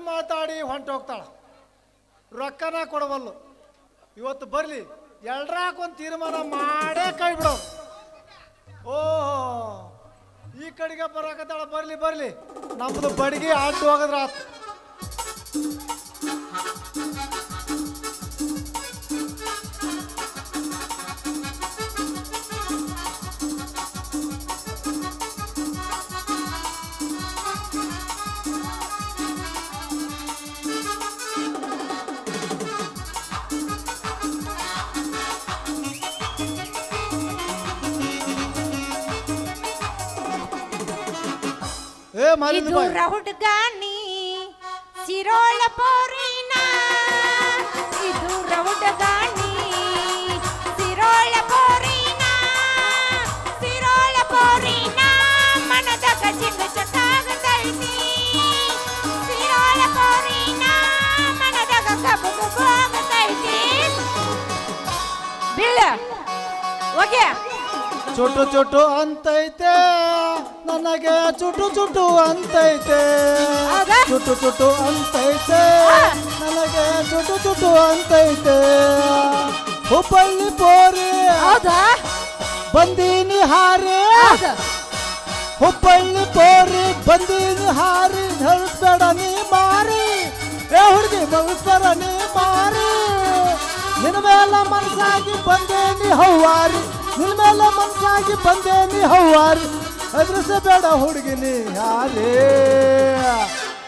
ಇಟ್ಟು ಮಾತಾಡಿ ಹೊಂಟೋಗ್ತಾಳ ರೊಕ್ಕನ ಕೊಡವಲ್ಲು. ಇವತ್ತು ಬರಲಿ, ಎಲ್ರಾಕೊಂದು ತೀರ್ಮಾನ ಮಾಡೇ ಕೈ ಬಿಡೋ. ಓ ಈ ಕಡೆಗೆ ಬರಾಕತ್ತಾಳ, ಬರಲಿ ಬರಲಿ. ನಮ್ದು ಬಡಿಗೆ ಆಟ ಹೋಗದ್ರ ಆತು ಏ ಮಾಲಿಂದ ಬಾಯ್. ಇದೂರ ಹುಡುಗಾನಿ ಸಿರೋಳ ಪೋರಿನ. ಇದೂರ ಹುಡುಗಾನಿ ಸಿರೋಳ ಪೋರಿನ. ಸಿರೋಳ ಪೋರಿನ ಮನದಾಗ ಜಿಂಗ ಚಟಾಗತೈತಿ ಸಿರೋಳ ಪೋರಿನ ಮನದಾಗ ಕಬ್ಬು ಕಬ್ಬು ಆಗತೈತಿ ಬೀಳ ಹೋಗ್ಯಾ. ಚುಟು ಚುಟು ಅಂತೈತೆ. ನನಗೆ ಚುಟು ಚುಟು ಅಂತೈತೆ? ಚುಟು ಚುಟು ಅಂತೈತೆ. ನನಗೆ ಚುಟು ಚುಟು ಅಂತೈತೆ. ಹುಬ್ಬಳ್ಳಿ ಪೋರಿ. ಬಂದೀನಿ ಹಾರಿ. ಹುಬ್ಬಳ್ಳಿ ಪೋರಿ ಬಂದೀನಿ ಹಾರಿ. ಧರಿಸ್ಬೇಡ ನೀ ಮಾರಿ. ಏ ಹುಡುಗಿ ಬಲಿಸ್ಬೇಡ ನೀ ಮಾರಿ. ನಿನ್ನ ಮೇಲೆ ಮನಸ್ಸಾಗಿ ಬಂದೇನಿ ಹೌವಾರಿ ನಿನ್ನ ಮೇಲೆ ಮನಸ್ಸಾಗಿ ಬಂದೇನಿ ಹೌವಾರಿ ಬೇಡ ಹುಡುಗಿನಿ ಯಾರೇ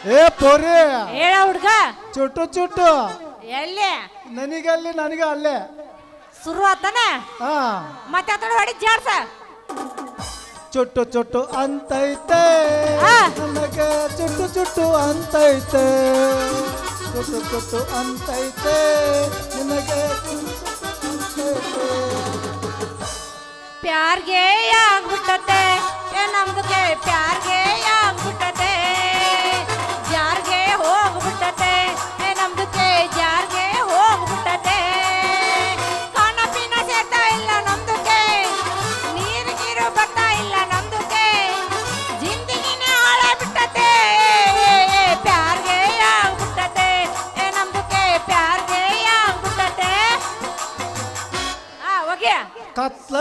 ಏ ಪೋರಿ. ಹೇಳ ಹುಡ್ಗ. ಚುಟ್ಟು ಚುಟ್ಟು. ಎಲ್ಲಿ? ನನಗಲ್ಲಿ ನನಗೆ ಅಲ್ಲೇ. ಶುರು ಆತನ ಹಾ. ಮತ್ತೆ ಅದನ್ನ ಹೊಡಿ ಜಾಡ್ಸ. ಚುಟ್ಟು ಚುಟ್ಟು ಅಂತೈತೆ. ಆ. ನನಗೆ ಚುಟ್ಟು ಚುಟ್ಟು ಅಂತೈತೆ. ಚುಟ್ಟು ಚುಟ್ಟು ಅಂತೈತೆ. ನಿನಗೆ ಚುಟ್ಟು ಚುಟ್ಟು ಅಂತೈತೆ ಪ್ಯಾರ್ಗೆ ಆಗ್ಬಿಟ್ಟತೆ. ಏ ನಮ್ದಕ್ಕೆ ಪ್ಯಾರ್ಗೆ ಆಗ್ಬಿಟ್ಟತೆ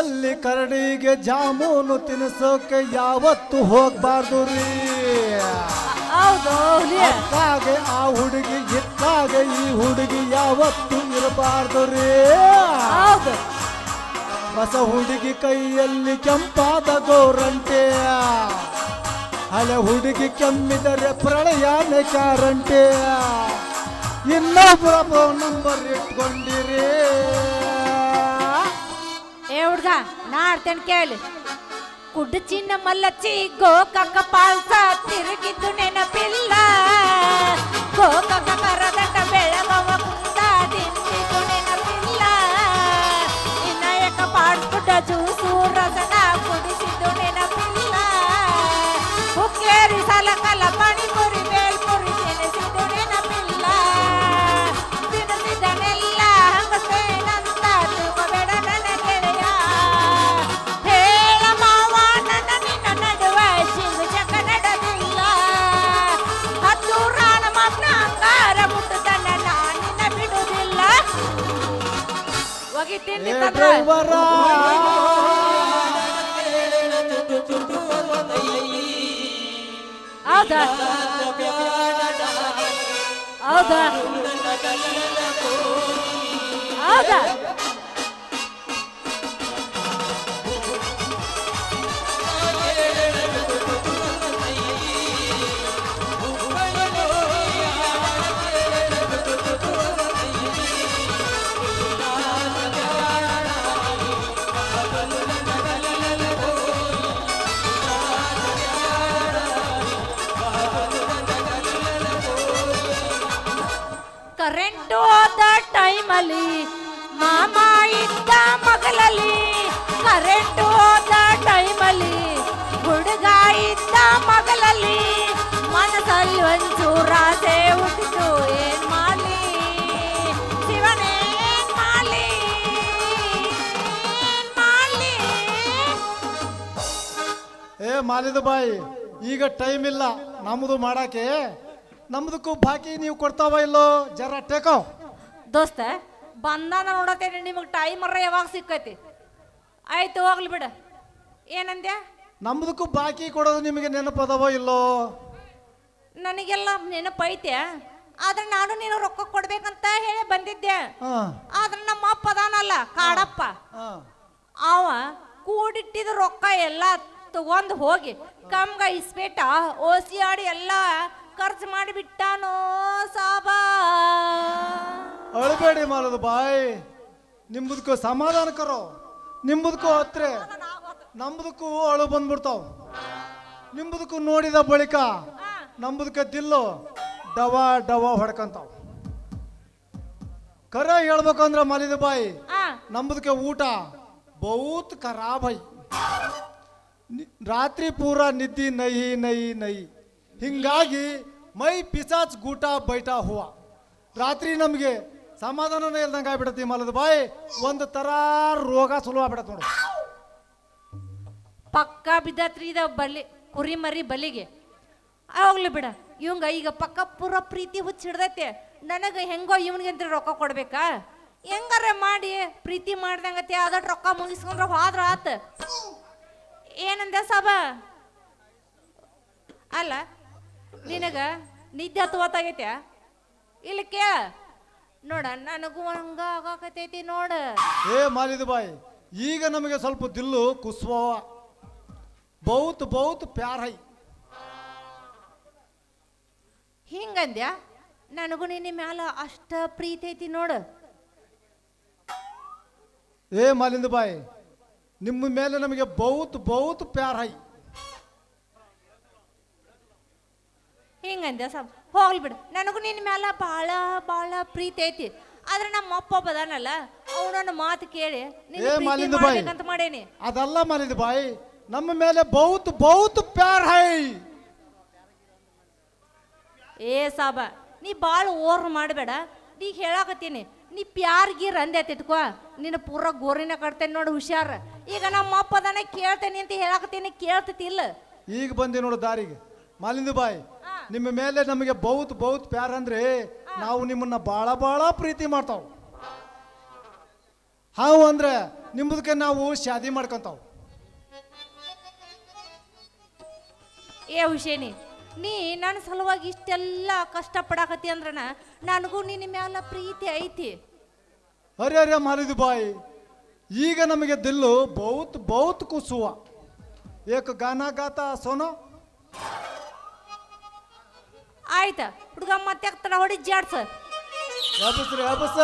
ಕತ್ಲಲ್ಲಿ ಕರಡಿಗೆ ಜಾಮೂನು ತಿನ್ನಿಸೋಕೆ ಯಾವತ್ತು ಹೋಗ್ಬಾರ್ದು ರೀ. ಹಾಗೆ ಆ ಹುಡುಗಿ ಇತ್ತಾಗೆ ಈ ಹುಡುಗಿ ಯಾವತ್ತು ಇರಬಾರ್ದು ರೀ. ಹೊಸ ಹುಡುಗಿ ಕೈಯಲ್ಲಿ ಕೆಂಪಾದ ಗೌರಂಟೆ. ಹಳೆ ಹುಡುಗಿ ಕೆಮ್ಮಿದರೆ ಪ್ರಳಯನೇ ಕಾರಂಟೆ ಇನ್ನೊಬ್ಬರ ನಂಬರ್ ಇಟ್ಕೊಂಡಿರಿ. ಏ ಹುಡ್ಗ ನಾ ಆಡ್ತೇನೆ ಕೇಳಿ ಕುಡ್ಡು ಚಿನ್ನ ಮಲ್ಲಚ್ಚಿ ಗೋಕಾಕ ಪಾಲ್ಸ ತಿರುಗಿದ್ದು ನೆನಪಿಲ್ಲ ಗೋಕಾಕ ಕರದಂಡ ಬೆಳಗವ ಕುಂದ ತಿಂದಿದ್ದು ನೆನಪಿಲ್ಲ ವಿನಾಯಕ ಪಾಡ್ಸ್ಬಿಟ್ಟ ಜ್ಯೂಸು ರಸನ ಒಗಿತೀನಿ ಏ ತಂದ್ರ ಡ್ರೈವರ ಹೌದಾ ಹೌದಾ ಹೌದಾ ಆಸೆ ಹುಟ್ಟಿತು ಏನ್ ಮಾಡ್ಲಿ? ಏ ಮಾಲಿದ ಬಾಯಿ ಈಗ ಟೈಮ್ ಇಲ್ಲ. ನಮ್ದು ಮಾಡಕ್ಕೆ. ನಮ್ದಕ್ಕೂ ಬಾಕಿ ನೀವು ಕೊಡ್ತಾವ ಇಲ್ಲೋ? ಜರ ಟೇಕೋ ದೋಸ್ತ ಬಂದಾನ ನೋಡತ್ತೇನೆ ನಿಮಗೆ ಟೈಮರ ಯಾವಾಗ ಸಿಕ್ಕೈತಿ? ಆಯ್ತು ಹೋಗ್ಲಿ ಬಿಡ. ಏನಂದ್ಯಾ? ನಮ್ದಕ್ಕೂ ಬಾಕಿ ಕೊಡೋದು ನಿಮಗೆ ನೆನಪದವೋ ಇಲ್ಲೋ? ನನಗೆಲ್ಲ ನೆನಪೈತೆ ಆದ್ರೆ ನಾನು ನೀನು ರೊಕ್ಕ ಕೊಡ್ಬೇಕಂತ ಹೇಳಿ ಬಂದಿದ್ದೆ. ಆದ್ರೆ ನಮ್ಮ ಅಪ್ಪ ಅದಾನಲ್ಲ ಕಾಡಪ್ಪ. ಅವ ಕೂಡಿಟ್ಟಿದ ರೊಕ್ಕ ಎಲ್ಲ ತಗೊಂಡ್ ಹೋಗಿ ಕಮ್ಗ ಇಸ್ಬೇಟ ಓಸಿ ಆಡಿ ಎಲ್ಲ ಖರ್ಚು ಮಾಡಿಬಿಟ್ಟಾನೋ ಸಾಬಾ. ಅಳಬೇಡಿ ಮಾಡೋದು ಬಾಯ್. ನಿಮ್ಮದಕ್ಕೂ ಸಮಾಧಾನ ನಿಮ್ಮದಕ್ಕೂ ಹತ್ರ. ನಮ್ದಕ್ಕೂ ಅಳು ಬಂದ್ಬಿಡ್ತಾವ. ನಿಮ್ಮದಕ್ಕೂ ನೋಡಿದ ಬಳಿಕ ನಮ್ದಕ್ಕೆ ದಿಲ್ಲು ಡವ ಡವ ಹೊಡ್ಕಂತಾವ. ಕರ ಹೇಳ್ಬೇಕಂದ್ರ ಮಲಿದ ಬಾಯಿ ನಂಬುದಕ್ಕೆ ಊಟ ಬಹುತ್ ಖರಾಬ್ ರಾತ್ರಿ ಪೂರ ನಿದ್ದಿ ನಹಿ ನೈ ನೈ ಹಿಂಗಾಗಿ ಮೈ ಪಿಸಾಚ್ ಗೂಟ ಬೈಟ ಹೂವ. ರಾತ್ರಿ ನಮಗೆ ಸಮಾಧಾನನೇ ಇಲ್ದಂಗೆ ಆಗ್ಬಿಡತಿ ಮಲದ ಬಾಯಿ ಒಂದು ತರ ರೋಗ ಸುಲಭ ಆಗ್ಬಿಡತ್ ನೋಡು. ಪಕ್ಕ ಬಿದ್ದತ್ರಿ ಇದ ಬಲಿ ಕುರಿ ಮರಿ ಬಲಿಗೆ. ಹೋಗ್ಲಿ ಬಿಡ. ಇವಂಗ ಈಗ ಪಕ್ಕ ಪೂರ ಪ್ರೀತಿ ಹುಚ್ಚಿಡ್ದೈತೆ. ನನಗ ಹೆಂಗೋ ಇವನಿಗಂತ ರೊಕ್ಕ ಕೊಡ್ಬೇಕಾ? ಹೆಂಗಾರ ಮಾಡಿ ಪ್ರೀತಿ ಮಾಡ್ದಂಗತಿ, ಅದಟ್ ರೊಕ್ಕ ಮುಗಿಸ್ಕೊಂಡ್ರ ಹೋದ್ರ ಆತ. ಏನಂದ ಸಾಬ? ಅಲ್ಲ, ನಿನಗ ನಿದ್ದೆ ಹತ್ತುವತ್ತಾಗೈತೆ ಇಲ್ಲ ಕೇ ನೋಡ, ನನಗೂ ಹಂಗ ಆಗಾಕತೈತಿ ನೋಡ. ಏ ಮಾಲಿದ ಬಾಯ್, ಈಗ ನಮಗೆ ಸ್ವಲ್ಪ ದಿಲ್ಲು ಕುಸ್ವ. ಬಹುತ್ ಬಹುತ್ ಪ್ಯಾರ್ ಹಿಂಗಂದ್ಯ? ನನಗೂ ನಿನ್ನ ಮ್ಯಾಲ ಅಷ್ಟ ಪ್ರೀತಿ ಐತಿ ನೋಡು. ಏ ಮಾಲಿಂದ ಬಾಯಿ ನಿಮ್ಮ ಮೇಲೆ ನಮಗೆ ಬಹುತ್ ಬಹುತ್ ಪ್ಯಾರ್ ಹೈ. ಹಿಂಗಂದ್ಯ ಸಾಬ್ ಹೋಗ್ಲಿ ಬಿಡು. ನನಗೂ ನಿನ್ನ ಮ್ಯಾಲ ಭಾಳ ಭಾಳ ಪ್ರೀತಿ ಐತಿ. ಆದ್ರೆ ನಮ್ಮ ಅಪ್ಪ ಬದಾನಲ್ಲ ಅವನನ್ನ ಮಾತು ಕೇಳಿ ಏ ಮಾಲಿಂದ ಬಾಯಿ. ಮಾಡ್ಬೇಕಂತ ಮಾಡೇನಿ. ಅದಲ್ಲ ಮಾಲಿಂದ ಬಾಯಿ ನಮ್ಮ ಮೇಲೆ ಬಹುತ್ ಬಹುತ್ ಪ್ಯಾರ್ ಹೈ. ಏ ಸಾಬ ನೀ ಭಾಳ ಓರ್ ಮಾಡಬೇಡ. ನೀ ಹೇಳಾಕತ್ತೀನಿ ನೀ ಪ್ಯಾರ್ ಗೀರ್ ಅಂದೆ ತಿಟ್ಕೋ ನಿನ್ನ ಪೂರ ಗೋರಿನ ಕಟ್ತೇನೆ ನೋಡು ಹುಷಾರ. ಈಗ ನಮ್ಮ ಅಪ್ಪ ಕೇಳ್ತೇನೆ ಅಂತ ಹೇಳಾಕತ್ತೀನಿ ಕೇಳ್ತಿಲ್ಲ ಈಗ ಬಂದೆ ನೋಡು ದಾರಿಗೆ. ಮಾಲಿಂದ ಬಾಯಿ ನಿಮ್ಮ ಮೇಲೆ ನಮಗೆ ಬಹುತ್ ಬಹುತ್ ಪ್ಯಾರ್ ಅಂದ್ರೆ ನಾವು ನಿಮ್ಮನ್ನ ಬಾಳ ಬಾಳ ಪ್ರೀತಿ ಮಾಡ್ತಾವ್. ಹಾವು ಅಂದ್ರೆ ನಿಮ್ಮದಕ್ಕೆ ನಾವು ಶಾದಿ ಮಾಡ್ಕೊಂತಾವ್. ಏ ಹುಷೇನಿ ನೀ ನನ್ನ ಸಲುವಾಗಿ ಇಷ್ಟೆಲ್ಲ ಕಷ್ಟಪಡಾಕತಿ ಅಂದ್ರನ ನನಗೂ ನಿನ್ನ ಮ್ಯಾಲ ಪ್ರೀತಿ ಐತಿ. ಅರೆ ಅರೆ ಮಾರಿದು ಬಾಯಿ ಈಗ ನಮಗೆ ದಿಲ್ಲು ಬಹುತ್ ಬಹುತ್ ಕುಸುವ. ಏಕ ಗಾನ ಗಾತ ಸೋನೋ. ಆಯ್ತ ಹುಡುಗ ಮತ್ತೆ ತಡ ಹೊಡಿ ಜಾಡ್ಸ. ಯಾಪಸ್ರಿ ಯಾಪಸ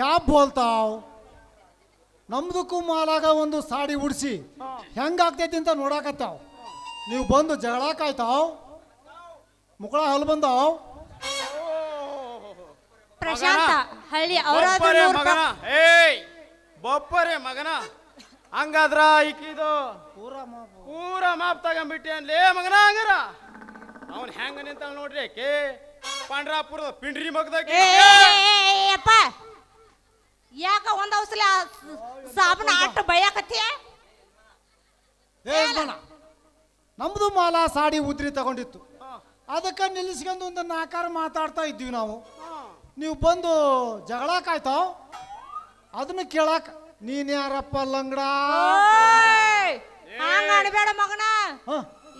ಕ್ಯಾಬ್ ಬೋಲ್ತಾವ್ ನಮ್ದಕ್ಕೂ ಮಾಲಾಗ ಒಂದು ಸಾಡಿ ಉಡ್ಸಿ. ಹೆಂಗಾಗ್ತೈತಿ ಅಂತ ನೋಡಾಕತ್ತಾವ್. ನೀವು ಬಂದು ಜಗಳ ಮುಕುಳ ಮುಕ್ಕಳ ಹಲ್ ಬಂದಾವ್. ಪ್ರಶಾಂತ ಹಳ್ಳಿ ಬೊಪ್ಪರೆ ಮಗನ ಏಯ್ ಬೊಪ್ಪರೆ ಮಗನ. ಹಂಗಾದ್ರ ಈಕಿದು ಪೂರ ಪೂರ ಮಾಪ್ ತಗೊಂಡ್ಬಿಟ್ಟೆ ಅನ್ಲೇ ಮಗನ ಹಂಗಾರ. ಅವನ್ ಹೆಂಗ ನಿಂತ ನೋಡ್ರಿ ಕೇ ಪಾಂಡ್ರಾಪುರದ ಪಿಂಡ್ರಿ ಮಗದ ಏ, ಏ, ಏ, ಏ, ಅಪ್ಪ. ಯಾಕ ಒಂದ್ ಔಸಲ ಸಾಬನ ಏ ಯಜಮಾನ ನಮ್ದು ಮಾಲ ಸಾಡಿ ಉದ್ರಿ ತಗೊಂಡಿತ್ತು. ಅದಕ್ಕೆ ನಿಲ್ಲಿಸ್ಕೊಂಡು ಒಂದು ನಾಕಾರ ಮಾತಾಡ್ತಾ ಇದ್ವಿ ನಾವು. ನೀವು ಬಂದು ಜಗಳ ಕಾಯ್ತಾವ್ ಅದನ್ನ ಕೇಳಾಕ. ನೀನ್ ಯಾರಪ್ಪ ಲಂಗಡ? ಓಯ್! ಹಂಗ ಅನ್ಬೇಡ ಮಗನ?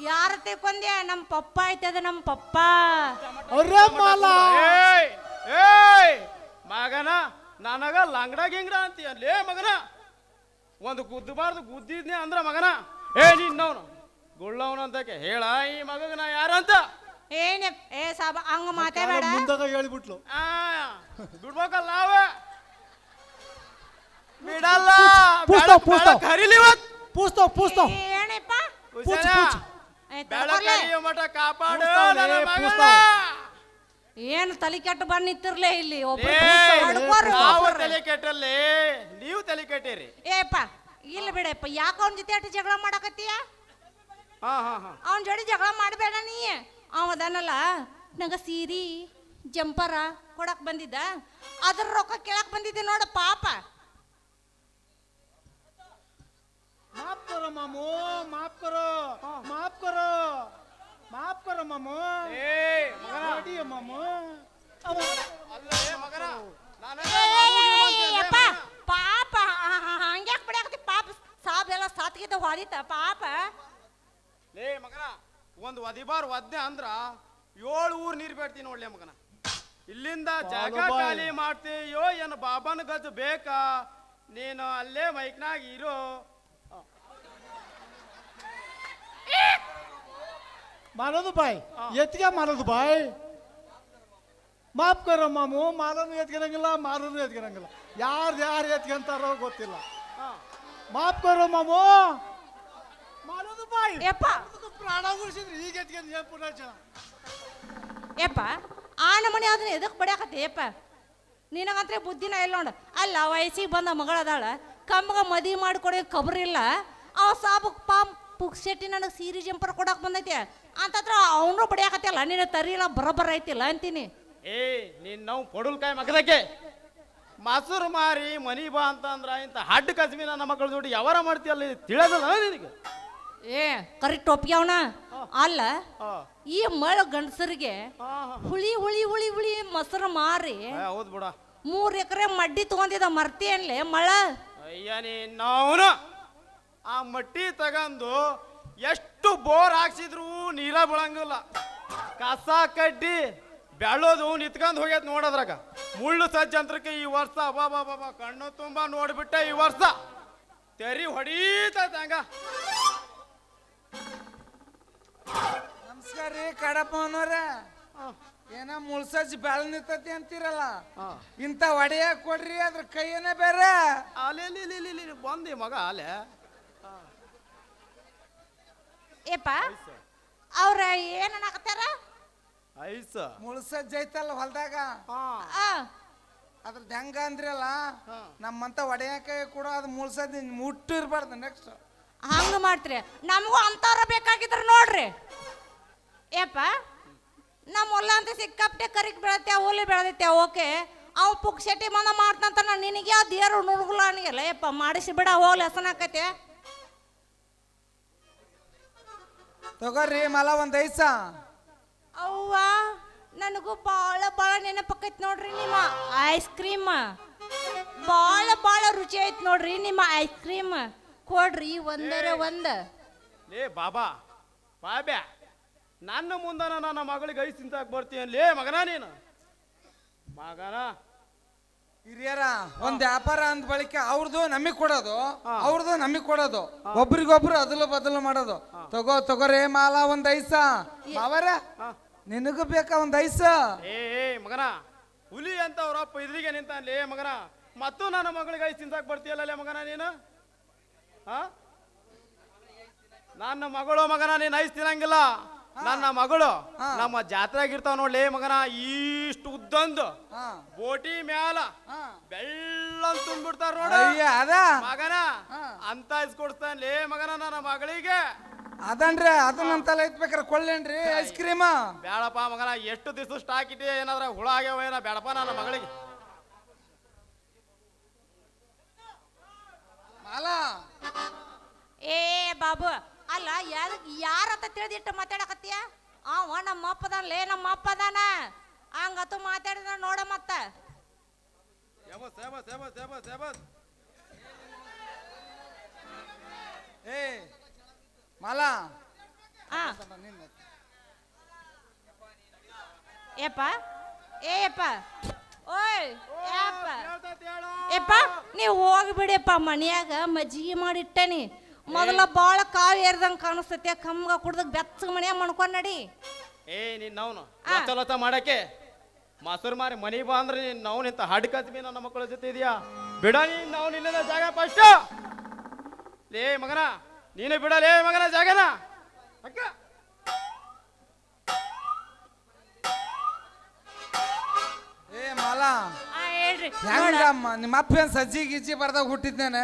ಯಾರ ತಿಳ್ಕೊಂಡ್ಯ ನಮ್ ಪಪ್ಪ ಐತದ ನಮ್ ಪಪ್ಪ. ಅರೆ ಮಾಲ. ಮಗನ. ನನಗ ಲಂಗಡ ಗಿಂಗಡ ಅಂತೀಯ? ಲೇ ಮಗನ ಒಂದು ಗುದ್ದಬಾರ್ದು ಗುದ್ದಿದ್ನೆ ಅಂದ್ರ ಮಗನ. ಏ ನಿನ್ನವನು ಗುಳ್ಳವನು ಅಂತಕ್ಕೆ ಹೇಳ ಈ ಮಗಗ ನಾ ಯಾರಂತ? ಏನ್ ಏ ಸಾಬ ಹಂಗ ಮಾತಾಡಬೇಡ ಮುಂದಾಗ ಹೇಳಿಬಿಟ್ಲು. ಆ ಬಿಡ್ಬೇಕಲ್ಲ ನಾವ ಬಿಡಲ್ಲ ಪೂಸ್ತ ಪೂಸ್ತ ಕರೀಲಿ ಇವತ್. ಪೂಸ್ತ ಪೂಸ್ತಾವ್ ಏನಪ್ಪ? ಪೂಸ್ತ ಪೂಚ್. ಏ, ಬೆಳ ತಗೊಳ್ಳೆ. ಕರಿಯೋ ಮಠ ಕಾಪಾಡು ನನ್ನ ಮಗನ. ಏನ್ ತಲೆ ಕೆಟ್ಟು ಬಂದ್ ನಿಂತಿರ್ಲೇ ಇಲ್ಲಿ? ಒಬ್ರು ಏ, ಹೊಡ್ಕೊರಿ, ನಾವು ಒಬ್ರು. ತಲೆ ಕೆಟ್ಟಲ್ಲಿ ನೀವು ತಲೆ ಕೆಟ್ಟಿರಿ. ಏಪ್ಪ ಇಲ್ಲ ಬಿಡಪ್ಪ ಯಾಕೆ ಅವನ ಜೊತೆ ಅಷ್ಟು ಜಗಳ ಮಾಡಕತ್ತೀಯ? ಹಾ ಹಾ ಹಾ. ಅವನ ಜೋಡಿ ಜಗಳ ಮಾಡಬೇಡ ನೀ. ಅವದನಲ್ಲ ನಂಗ ಸೀರಿ ಜಂಪರ ಕೊಡಕ್ ಬಂದಿದ್ದ. ಅದ್ರ ರೊಕ್ಕ ಕೇಳಕ್ ಬಂದಿದ್ದೆ ನೋಡ ಪಾಪ. ಮಾಫ್ ಕರೋ ಮಾಮು ಮಾಫ್ ಕರೋ ಮಾಫ್ ಕರೋ ಮಾಫ್ ಕರೋ ಮಾಮು. ಏ ಮಗನ. ನೋಡಿ ಮಾಮು. ಪಾಪ ಹಂಗ್ಯಾಕ್ ಬಿಡಾಕತ್ತಿ ಪಾಪ ಸಾಬ್ ಎಲ್ಲ ಸಾತ್ಗಿದ್ದ ಹೊಡಿತ ಪಾಪ. ಲೇ ಮಗನ ಒಂದು ಒದಿಬಾರ್ ಒದ್ದೆ ಅಂದ್ರ ಏಳು ಊರ್ ನೀರ್ ಬೇಡ್ತೀನಿ ನೋಡ್ಲೆ ಮಗನ. ಇಲ್ಲಿಂದ ಜಾಗ ಖಾಲಿ ಮಾಡ್ತೀಯೋ ಏನು ಬಾಬನ ಗಜ ಬೇಕಾ? ನೀನು ಅಲ್ಲೇ ಮೈಕ್ನಾಗ ಇರೋ. ಮಾಲೋದು ಬಾಯ್. ಎತ್ತಿಗೆ ಮಾಡೋದು ಬಾಯ್. ಮಾಫ್ ಕರೋ ಮಾಮು ಮಾಲನು ಎತ್ಕೊಳಂಗಿಲ್ಲ ಮಾರನು ಎತ್ಕೊಳಂಗಿಲ್ಲ ಯಾರು ಯಾರು ಎತ್ಕೊಂತಾರೋ ಗೊತ್ತಿಲ್ಲ. ಮಾಫ್ ಕರೋ ಮಾಮು ಮಾಲದು ಬಾಯ್. ಯಪ್ಪ. ಪ್ರಾಣ ಉಳಿಸಿದ್ರಿ ಈಗ ಎತ್ಕೊಂಡು ಏನ್ ಪುನಃ ಜನ? ಯಪ್ಪ ಆ ಮನೆ ಅದನ್ನ ಎದಕ್ಕೆ ಬಡಿಯಾಕತ್ತೆ? ಯಪ್ಪ ನಿನಗಂತ್ರ ಬುದ್ಧಿನ ಇಲ್ಲ ನೋಡ. ಅಲ್ಲ ವಯಸ್ಸಿಗೆ ಬಂದ ಮಗಳದಾಳ ಕಮ್ಮಗ ಮದಿ ಮಾಡಿಕೊಡೋ ಕಬ್ರಿಲ್ಲ ಅವ ಸಾಬು ಪಾಮ್ ಪುಕ್ಸೆಟ್ಟಿ ನನಗೆ ಸೀರೆ ಜಂಪರ್ ಕೊಡಕ್ ಬಂದೈತೆ. ಅಂತತ್ರ ಅವನು ಬಡಿಯಾಕತ್ತಿಲ್ಲ ನಿನ್ನ ತರಿಲ್ಲ ಬರೋಬ್ಬರ ಐತಿಲ್ಲ ಅಂತೀನಿ. ಏ ನೀನ್ ನಾವು ಪೊಡಲ್ಕಾಯಿ ಮಗದಕ್ಕೆ? ಮಸೂರು ಮಾರಿ ಮನಿ ಬಾ ಅಂತ ಅಂದ್ರ ಇಂಥ ಹಡ್ಡ ಕಸ್ಮಿ ನನ್ನ ಮಕ್ಕಳ ಜೋಡಿ ಯಾವಾರ ಮಾಡ್ತೀಯಲ್ಲ ಇದು ತಿಳಿಯೋದಲ್ಲ ನಿನಗೆ? ಏ ಕರೆಕ್ಟ್ ಒಪ್ಪಿಗೆ ಅವನ? ಅಲ್ಲ ಈ ಮಳ ಗಂಡಸರಿಗೆ ಹುಳಿ ಹುಳಿ ಹುಳಿ ಹುಳಿ ಮೊಸರು ಮಾರಿ ಹೌದು ಹೌದ್ ಬಿಡ. ಮೂರ್ ಎಕರೆ ಮಡ್ಡಿ ತಗೊಂಡಿದ ಮರ್ತಿ ಅನ್ಲೆ ಮಳ? ಅಯ್ಯ ನೀನು ಆ ಮಟ್ಟಿ ತಗಂದು ಎಷ್ಟು ಬೋರ್ ಹಾಕ್ಸಿದ್ರು ನೀರ ಬೀಳಂಗಿಲ್ಲ. ಕಸ ಕಡ್ಡಿ ಬೆಳ್ಳೋದು ನಿತ್ಕೊಂಡು ಹೋಗ್ಯತ್ ನೋಡದ್ರಾಗ ಮುಳ್ಳು ಸಜ್ಜಂತ್ರಕ್ಕೆ ಈ ವರ್ಷ ಬಾ ಬಾ ಬಾ ಬಾ ಕಣ್ಣು ತುಂಬಾ ನೋಡ್ಬಿಟ್ಟೆ ಈ ವರ್ಷ. ತೆರಿ ಹೊಡೀತೈತೆ ಹಂಗ. ನಮಸ್ಕಾರ ರೀ ಕಡಪ್ಪನವ್ರ ಏನ ಮುಳ್ಸಜ್ ಬೆಳ ನಿಂತತಿ ಅಂತೀರಲ್ಲ. ಇಂಥ ಒಡೆಯ ಕೊಡ್ರಿ ಅದ್ರ ಕೈಯನೇ ಬೇರೆ. ಅಲೆ ಬಂದಿ ಮಗ ಅಲೆ. ಏಪ ಅವ್ರ ಏನ್ ಅನ್ನಕತ್ತಾರ? ಐಸ. ಮುಳ್ಸಜ್ಜಿ ಐತಲ್ಲ ಹೊಲ್ದಾಗ? ಹಾ. ಆ, ಅದ್ರದ್ದು ಹೆಂಗ ಅಂದ್ರಲ್ಲ ನಮ್ಮಂತ ಒಡೆಯಕ ಕೂಡ ಅದು ಮುಳ್ಸದ್ ಮುಟ್ಟು ಇರ್ಬಾರ್ದು ನೆಕ್ಸ್ಟ್ ಹಂಗ ಮಾಡ್ತೀರಿ. ನಮಗೂ ಅಂತವ್ರ ಬೇಕಾಗಿದ್ರ ನೋಡ್ರಿ. ಏಪ ನಮ್ಮ ಹೊಲ ಅಂತ ಸಿಕ್ಕಾಪಟ್ಟೆ ಕರಿಕ್ ಬೆಳತ್ತೆ ಹುಲಿ ಬೆಳೆದೈತೆ ಓಕೆ. ಅವ್ ಪುಕ್ಸೆಟ್ಟಿ ಮನ ಮಾಡ್ತಂತ ನಿನಗೆ ಆ ದೇರು ನುಡುಗುಲ ಅನಿಗೆಲ್ಲ. ಏಪ ಮಾಡಿಸಿ ಬಿಡ ಹೋಗ್ಲಿ ಆಕೈತೆ. ತಗೋರಿ ಮಲ ಒಂದ್ ಐಸ. ಅವ್ವ ನನಗೂ ಭಾಳ ಭಾಳ ನೆನಪಕ್ಕೈತ್ ನೋಡ್ರಿ ನಿಮ್ಮ ಐಸ್ ಕ್ರೀಮ್ ಭಾಳ ಭಾಳ ರುಚಿ ಐತಿ ನೋಡ್ರಿ ನಿಮ್ಮ ಐಸ್ ಕ್ರೀಮ್ ಕೊಡ್ರಿ ಒಂದರ ಒಂದ. ಲೇ ಬಾಬಾ ಬಾಬ್ಯಾ ನನ್ನ ಮುಂದನ ನನ್ನ ಮಗಳಿಗೆ ಐಸ್ ತಿಂತಾಕ್ ಬರ್ತೀನಿ ಲೇ ಮಗನ ನೀನು. ಮಗನ ಹಿರಿಯರ ಒಂದ್ ವ್ಯಾಪಾರ ಅಂದ ಬಳಿಕ ಅವ್ರದ್ದು ನಮಗ್ ಕೊಡೋದು ಅವ್ರದ್ದು ನಮಗ್ ಕೊಡೋದು ಒಬ್ರಿಗೊಬ್ರು ಅದಲು ಬದಲು ಮಾಡೋದು. ತಗೋ ತಗೋರೇ ಮಾಲ ಒಂದ್ ಐಸ. ಅವರ ನಿನಗೂ ಬೇಕಾ ಒಂದ್ ಐಸ? ಏ ಏ ಮಗನ ಹುಲಿ ಅಂತ ಅವರಪ್ಪ ಇದ್ರಿಗೆ ನಿಂತಾನ್ಲೇ ಮಗನ. ಮತ್ತು ನನ್ನ ಮಗಳಿಗೆ ಐಸ್ ತಿಂತಾಕ್ ಬರ್ತೀಯಲ್ಲ ಮಗನ ನೀನು? ಆ ನನ್ನ ಮಗಳು ಮಗನ ನೀನ್ ಐಸ್ ತಿನ್ನಂಗಿಲ್ಲ. ನನ್ನ ಮಗಳು ನಮ್ಮ ಜಾತ್ರೆಗೆ ಇರ್ತಾವ ನೋಡ್ಲೇ ಮಗನ ಇಷ್ಟು ಉದ್ದಂದು. ಬೋಟಿ ಮ್ಯಾಲ ಬೆಳ್ಳ ತುಂಬಿಡ್ತಾರ ನೋಡ. ಅಯ್ಯ ಅದ. ಮಗನ ಹಾ. ಅಂತ ಐಸ್ ಕೊಡ್ತಾನ್ಲೇ ಮಗನ ನನ್ನ ಮಗಳಿಗೆ. ಅದನ್ರಿ ಅದನ್ನಂತಲ್ಲ ಐತ್ಬೇಕ್ರ ಕೊಳ್ಳೇನ್ರಿ ಐಸ್ ಕ್ರೀಮ್ ಬೇಡಪ್ಪ ಮಗನ ಎಷ್ಟು ದಿವಸ ಸ್ಟಾಕ್ ಇಟ್ಟಿ ಏನಾದ್ರ ಹುಳ ಆಗ್ಯಾವ ಏನ ಬೇಡಪ್ಪ ನನ್ನ ಮಗಳಿಗೆ. ಮಾಲ. ಏ ಬಾಬು ಅಲ್ಲ ಯಾರ ಯಾರತ್ತ ತಿಳಿದಿಟ್ಟು ಮಾತಾಡಕತ್ತೀಯ? ಅವ ನಮ್ಮ ಅಪ್ಪದಾನ್ಲೇ ನಮ್ಮ ಅಪ್ಪದಾನ. ಹಂಗತ್ತು ಮಾತಾಡಿದ ನೋಡ ಮತ್ತ. ಏ ಮಾಲ. ಏಪ್ಪ? ಏ ಯಪ್ಪ ಓಯ್ ಯಪ್ಪ ಯಪ್ಪ ನೀವು ಹೋಗ್ಬಿಡಿಯಪ್ಪ ಮನ್ಯಾಗ ಮಜ್ಜಿಗೆ ಮಾಡಿಟ್ಟನಿ. ಮೊದಲ ಬಾಳ ಕಾವ್ ಏರ್ದಂಗ್ ಕಾಣಿಸ್ತೈತೆ ಕಮ್ಗ ಕುಡ್ದ ಬೆಚ್ಚಗ ಮನೆ ಮಣ್ಕೊಂಡ್ ನಡಿ. ಏ ನೀನ್ ನವ್ನು. ಚಲೋತ ಮಾಡಕ್ಕೆ. ಮೊಸರು ಮಾರಿ ಮನಿ ಬಾ ಅಂದ್ರೆ ನೀನ್ ನಾವು ನಿಂತ ಹಾಡ್ ಕತ್ಬಿ ನನ್ನ ಮಕ್ಕಳ ಜೊತೆ ಇದೆಯಾ? ಬಿಡ ನೀನ್ ನಾವು ಇಲ್ಲದ ಜಾಗ ಫಸ್ಟ್. ಲೇ ಮಗನ ನೀನು ಬಿಡ ಲೇ ಮಗನ ಜಾಗನ. ಅಕ್ಕ ಏ ಮಾಲಾ ಆ ಹೇಳ್ರಿ ಹೆಂಗಮ್ಮ ನಿಮ್ಮ ಅಪ್ಪ ಏನ್ ಸಜ್ಜಿ ಗಿಜ್ಜಿ ಬರ್ದಾಗ ಹುಟ್ಟಿದ್ದೇನೆ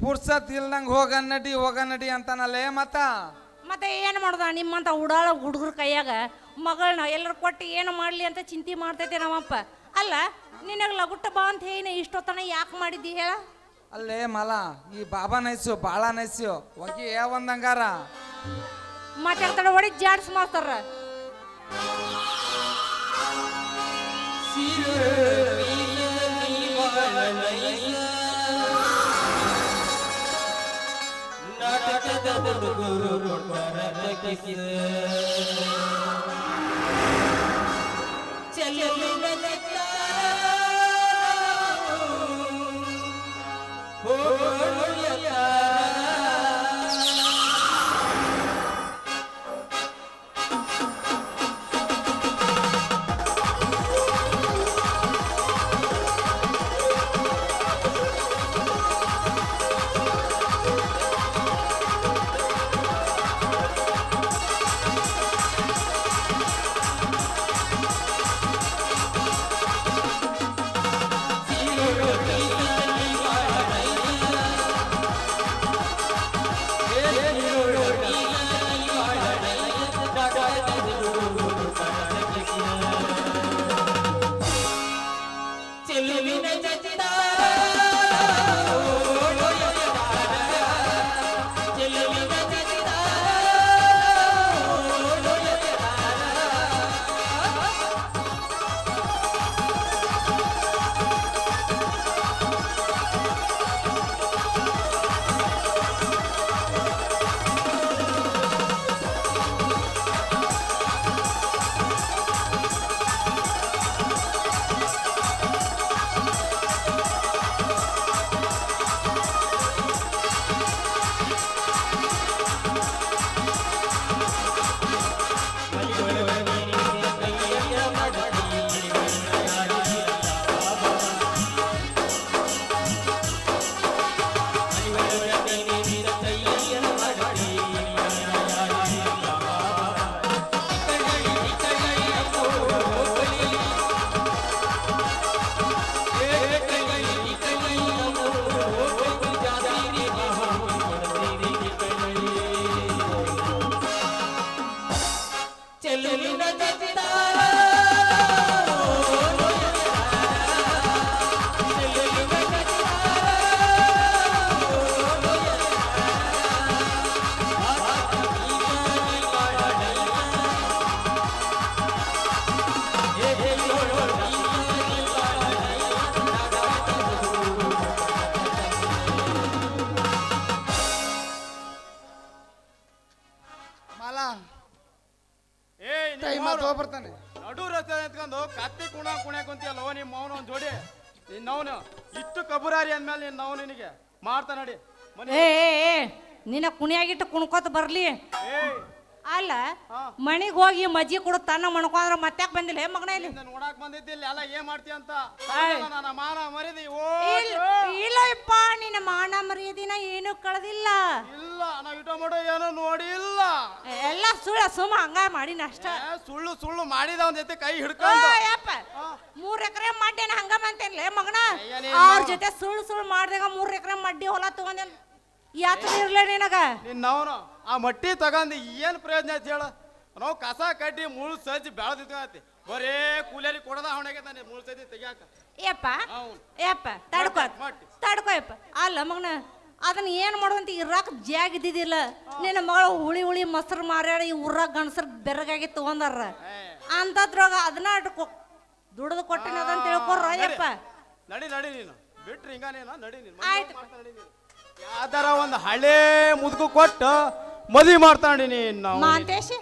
ಪುರ್ಸತ್ ಇಲ್ದಂಗ ಹೋಗ ನಡಿ ಹೋಗ ನಡಿ ಅಂತಾನಲ್ಲೇ ಮತ್ತ? ಮತ್ತೆ ಏನು ಮಾಡೋದ? ನಿಮ್ಮಂತ ಉಡಾಳ ಹುಡುಗರ ಕೈಯಾಗ ಮಗಳನ್ನ ಎಲ್ಲರೂ ಕೊಟ್ಟು ಏನು ಮಾಡಲಿ ಅಂತ ಚಿಂತೆ ಮಾಡ್ತೈತೆ ನಮ್ಮಪ್ಪ. ಅಲ್ಲ ನಿನಗೆ ಲಗುಟ್ಟ ಬಾ ಅಂತ ಹೇಳಿ ಇಷ್ಟೊತ್ತನ ಯಾಕೆ ಮಾಡಿದ್ದಿ ಹೇಳ? ಅಲ್ಲೇ ಮಲ ಈ ಬಾಬಾ ನೈಸು ಬಾಳ ನೈಸು ಹೋಗಿ ಏ ಒಂದಂಗಾರ. ಮಾತಾಡ್ತಾಳೆ ಹೊಡಿ ಜಾಡ್ಸ್ ಮಾಡ್ತಾರ ಮಾಲ ಕಬುರಾರಿ ಅಂದ್ಮೇಲೆ ನಿನ್ನ ನಾವು ನಿನಗೆ. ಮಾಡ್ತಾ ನಡಿ. ಮನೆ ಏ ನಿನ್ನ ಕುಣಿಯಾಗಿಟ್ಟು ಕುಣ್ಕೋತ ಬರ್ಲಿ. ಏಯ್. ಅಲ್ಲ ಮಣಿಗ್ ಹೋಗಿ ಮಜ್ಜಿ ಕೊಡು ತನ್ನ ಮಣ್ಕೊಂಡ್ರ ಮತ್ತಾಕ್ ಬಂದಿಲ್ಲ? ಹೇ ಮಗನ ಇಲ್ಲಿ. ನಿನ್ನ ನೋಡಾಕ್ ಬಂದಿದ್ದಿಲ್ಲ ಎಲ್ಲ ಏನ್ ಮಾಡ್ತೀಯ ಅಂತ. ನನ್ನ ಮಾನ ಮರಿದಿ ಓ ಇಲ್ಲ ಇಲ್ಲಪ್ಪ ನಿನ್ನ ಮಾನ ಮರ್ಯಾದಿನ ಏನು ಕಳೆದಿಲ್ಲ. ಇಲ್ಲ ನಾವು ಇಟೋ ಮಾಡೋ ಏನೋ ನೋಡಿಲ್ಲ ಎಲ್ಲ ಸುಳ್ಳ ಸುಮ್ಮ ಹಂಗ ಮಾಡಿನ ಅಷ್ಟ. ಏ, ಸುಳ್ಳು ಸುಳ್ಳು ಮಾಡಿದ ಒಂದ್ ಜೊತೆ ಕೈ ಹಿಡ್ಕೊಂಡು. ಮೂರ್ ಎಕರೆ ಮಡ್ಡಿನ ಹಂಗ ಬಂತೇನ್ಲೇ ಮಗನ? ಅವ್ರ ಜೊತೆ ಸುಳ್ಳು ಸುಳ್ಳು ಮಾಡ್ದಾಗ ಮೂರ್ ಎಕರೆ ಮಡ್ಡಿ ಹೊಲ ತಗೊಂಡೇನ್? ಯಾತ್ರ ಇರ್ಲೇ ನಿನಗ? ನಿನ್ನವನು ಆ ಮಟ್ಟಿ ತಗೊಂಡು ಏನ್ ಪ್ರಯೋಜನ ಐತಿ ಹೇಳ? ನಾವು ಕಸ ಕಡ್ಡಿ ಮುಳು ಸಜ್ಜಿ ಬೆಳೆದಿತ್ತು ಬರೇ ಕೂಲಿಯಲ್ಲಿ ಕೊಡದ ಅವನಿಗೆ ತಾನೆ ಮುಳು ಸಜ್ಜಿ ತೆಗಿಯಾಕ. ಯಪ್ಪ. ಯಪ್ಪ ತಡ್ಕೋ. ತಡ್ಕೋ ಯಪ್ಪ ಅಲ್ಲ ಮಗನ ಅದನ್ನ ಏನ್ ಮಾಡುವಂತ ಇರಾಕ್ ಜಾಗ ಇದ್ದಿದ್ದಿಲ್ಲ. ನಿನ್ನ ಮಗಳು ಹುಳಿ ಹುಳಿ ಮೊಸರು ಮಾರ್ಯಾಡ ಈ ಊರಾಗ ಗಣಸರ್ ಬೆರಗಾಗಿ ತಗೊಂಡಾರ. ಅಂತದ್ರೊಳಗ ಅದನ್ನ ದುಡ್ದು ಕೊಟ್ಟಿನ ಅದಂತ ತಿಳ್ಕೊರ ಅಯ್ಯಪ್ಪ ನಡಿ. ನಡಿ ನೀನು. ಬಿಟ್ರಿ ಹಿಂಗ ನೀನು. ನಡಿ ನೀನು. ಆಯ್ತು. ಯಾವ್ದಾರ ಒಂದು ಹಳೆ ಮುದುಕು ಕೊಟ್ಟು ಮದುವೆ ಮಾಡ್ತಾಂಡಿ ನೀನು. ಮಾಂತೇಶ್.